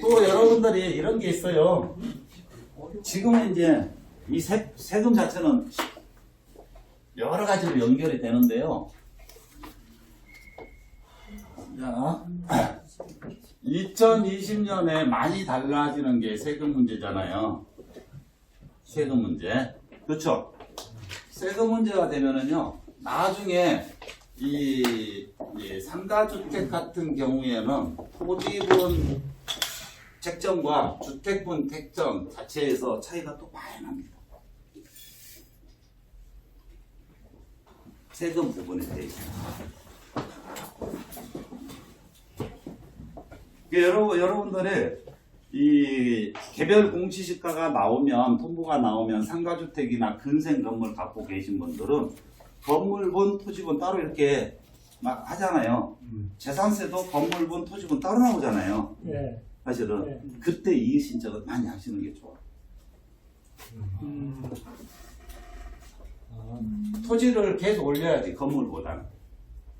또 여러분들이 이런 게 있어요. 지금은 이제 이 세, 세금 자체는 여러 가지로 연결이 되는데요. 자, 2020년에 많이 달라지는 게 세금 문제잖아요. 세금 문제. 그렇죠? 세금 문제가 되면은요, 나중에 이, 이 상가주택 같은 경우에는 토지분 책정과 주택분 책정 자체에서 차이가 또 많이 납니다. 세금 부분에 대해서. 그 여러분, 여러분들의 이 개별 공시지가가 나오면, 통보가 나오면 상가주택이나 근생 건물 갖고 계신 분들은 건물분, 토지분 따로 이렇게 막 하잖아요. 재산세도 건물분, 토지분 따로 나오잖아요. 예. 사실은. 네. 그때 이의 신청을 많이 하시는 게 좋아. 음. 아, 토지를 계속 올려야지, 건물보다는.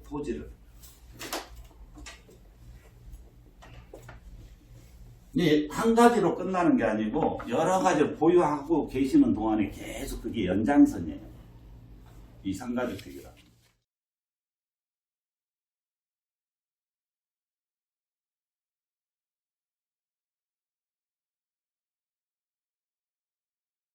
토지를. 이한 가지로 끝나는 게 아니고 여러 가지를 보유하고 계시는 동안에 계속 그게 연장선이에요. 이 상가주택이라.